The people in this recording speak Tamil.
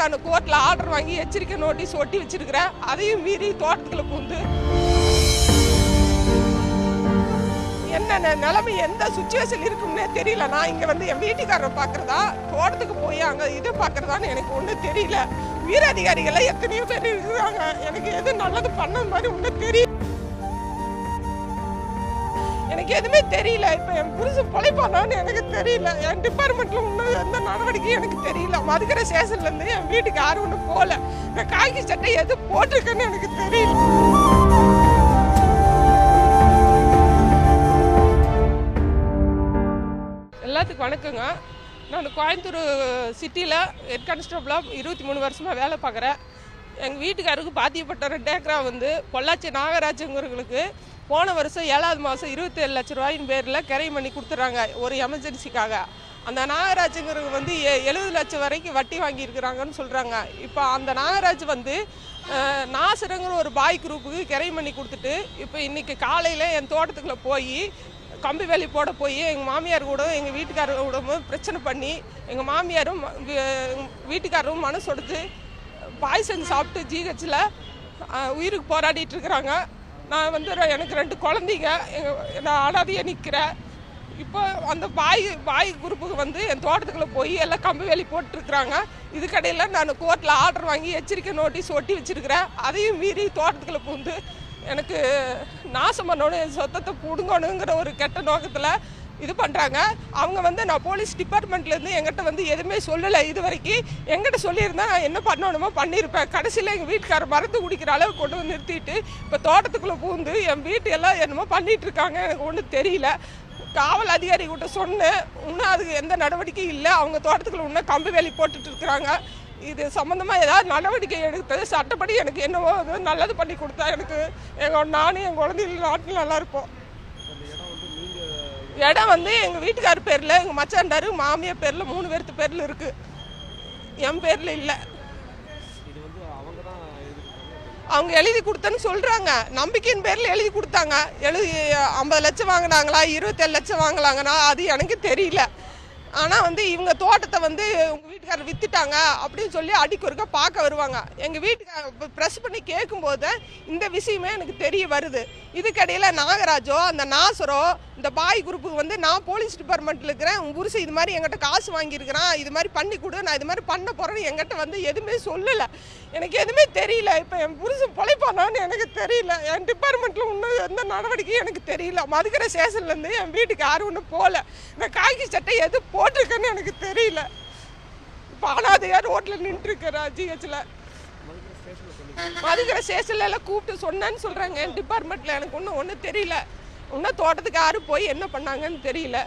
நான் கோர்ட்டில் ஆர்டர் வாங்கி எச்சரிக்கை நோட்டீஸ் ஒட்டி வச்சிருக்கிறேன். அதையும் மீறி தோட்டத்துக்குள்ள பூந்து என்ன நிலைமை எந்த சுச்சுவேஷன் இருக்கும்னே தெரியல. நான் இங்கே வந்து என் வீட்டுக்காரரை பார்க்குறதா தோட்டத்துக்கு போய் அங்கே இதை பார்க்குறதான்னு எனக்கு ஒன்றும் தெரியல. உயர் அதிகாரிகள் எத்தனையோ பேர் இருக்கிறாங்க எனக்கு எது நல்லது பண்ண மாதிரி ஒன்றும் தெரியும் எனக்கு எதுவுமே தெரியல. இப்போ என் புருஷன் பொழைப்பானான்னு எனக்கு தெரியல. என் டிபார்ட்மெண்ட்டில் ஒன்றும் எந்த நடவடிக்கையும் எனக்கு தெரியல. மதுக்கிற ஸ்டேஷன்லேருந்து என் வீட்டுக்கு யாரும் ஒன்றும் போகல. நான் காய்கறி சட்டை எது போட்டிருக்கேன்னு எனக்கு தெரியல. எல்லாத்துக்கும் வணக்கங்க. நான் கோயம்புத்தூர் சிட்டியில் ஹெட் கான்ஸ்டபிளாக இருபத்தி மூணு வருஷமாக வேலை பார்க்குறேன். எங்கள் வீட்டுக்காருக்கு பாத்தியப்பட்ட ரெண்டு ஏக்கரா வந்து பொள்ளாச்சி நாகராஜங்கிறவங்களுக்கு போன வருஷம் ஏழாவது மாதம் இருபத்தேழு லட்ச ரூபாயின் பேரில் கிரை பண்ணி கொடுத்துட்றாங்க ஒரு எமர்ஜென்சிக்காக. அந்த நாகராஜுங்கிறது வந்து எ- எழுபது லட்சம் வரைக்கும் வட்டி வாங்கியிருக்கிறாங்கன்னு சொல்கிறாங்க இப்போ அந்த நாகராஜ் வந்து நாசரங்கிற ஒரு பாய் குரூப்புக்கு கிரை பண்ணி கொடுத்துட்டு இப்போ இன்றைக்கி காலையில் என் தோட்டத்துக்குள்ளே போய் கம்பி வேலி போட போய் எங்கள் மாமியார் கூட எங்கள் வீட்டுக்காரர் கூடவும் பிரச்சனை பண்ணி எங்கள் மாமியாரும் வீட்டுக்காரரும் மனசு கொடுத்து பாய்சன் சாப்பிட்டு ஜிஹெச்சில் உயிருக்கு போராடிட்டு இருக்கிறாங்க. நான் வந்து எனக்கு ரெண்டு குழந்தைங்க நான் அனாதையாக நிற்கிறேன் இப்போ அந்த பாய் பாய் குரூப்புக்கு வந்து என் தோட்டத்துக்குள்ளே போய் எல்லாம் கம்பி வேலி போட்டுருக்குறாங்க. இதுக்கடையில் நான் கோர்ட்டில் ஆர்டர் வாங்கி எச்சரிக்கை நோட்டீஸ் ஒட்டி வச்சிருக்கிறேன். அதையும் மீறி தோட்டத்துக்குள்ளே பூந்து எனக்கு நாசம் பண்ணணும் என் சொத்தத்தை பிடுங்கணுங்கிற ஒரு கெட்ட நோக்கத்தில் இது பண்ணுறாங்க அவங்க வந்து நான் போலீஸ் டிபார்ட்மெண்ட்லேருந்து எங்கிட்ட வந்து எதுவுமே சொல்லலை. இது வரைக்கும் எங்கிட்ட சொல்லியிருந்தா நான் என்ன பண்ணணுமோ பண்ணியிருப்பேன். கடைசியில் எங்கள் வீட்டுக்காரர் மருந்து குடிக்கிற அளவுக்கு கொண்டு வந்து நிறுத்திட்டு இப்போ தோட்டத்துக்குள்ளே பூந்து என் வீட்டு எல்லாம் என்னமோ பண்ணிகிட்ருக்காங்க இருக்காங்க எனக்கு ஒன்றும் தெரியல. காவல் அதிகாரி கிட்ட சொன்னேன். இன்னும் அதுக்கு எந்த நடவடிக்கையும் இல்லை. அவங்க தோட்டத்துக்குள்ள இன்னும் கம்பு வேலி போட்டுட்டு இருக்கிறாங்க. இது சம்மந்தமாக ஏதாவது நடவடிக்கை எடுத்தது? சட்டப்படி எனக்கு என்னவோ அது நல்லது பண்ணி கொடுத்தா எனக்கு எங்கள் நானும் என் குழந்தைகள் நாட்டில் நல்லா இருப்போம். இடம் வந்து எங்கள் வீட்டுக்கார் பேரில் எங்கள் மச்சாண்டாரு மாமியார் பேரில் மூணு பேர்த்து பேரில் இருக்குது என் பேரில் இல்லை. அவங்க தான் எழுதி அவங்க எழுதி கொடுத்தேன்னு சொல்கிறாங்க நம்பிக்கையின் பேரில் எழுதி கொடுத்தாங்க. எழுதி ஐம்பது லட்சம் வாங்கினாங்களா இருபத்தேழு லட்சம் வாங்கினாங்கன்னா அது எனக்கு தெரியல. ஆனால் வந்து இவங்க தோட்டத்தை வந்து உங்கள் வீட்டுக்காரர் வித்துட்டாங்க அப்படின்னு சொல்லி அடிக்கு ஒருக்க பார்க்க வருவாங்க. எங்கள் வீட்டுக்கார ப்ரெஸ் பண்ணி கேட்கும்போது இந்த விஷயமே எனக்கு தெரிய வருது. இதுக்கடையில் நாகராஜோ அந்த நாசரோ இந்த பாய் குரூப்புக்கு வந்து நான் போலீஸ் டிபார்ட்மெண்ட்டில் இருக்கிறேன் உங்கள் புருஷன் இது மாதிரி எங்கிட்ட காசு வாங்கியிருக்கிறான் இது மாதிரி பண்ணி கொடு நான் இது மாதிரி பண்ண போகிறேன்னு எங்கிட்ட வந்து எதுவுமே சொல்லலை. எனக்கு எதுவுமே தெரியல. இப்போ என் புருஷன் பொழைப்பானான்னு எனக்கு தெரியல. என் டிபார்ட்மெண்ட்டில் இன்னும் எந்த நடவடிக்கையும் எனக்கு தெரியல. மதுக்கரை ஸ்டேஷன்லேருந்து என் வீட்டுக்கு யாரும் ஒன்றும் போகல இந்த காய்கறி சட்டை எது போட்டிருக்கேன்னு எனக்கு தெரியல. இப்போ அனாதையார் ரோட்டில் நின்றுருக்கிறா ஜிஹெச்சில் மதுரை ஸ்டேஷனில் ஸ்டேஷன்ல எல்லாம் கூப்பிட்டு சொன்னேன்னு சொல்கிறாங்க என் டிபார்ட்மெண்ட்டில் எனக்கு ஒன்றும் ஒன்றும் தெரியல. இன்னும் தோட்டத்துக்கு யாரும் போய் என்ன பண்ணாங்கன்னு தெரியல.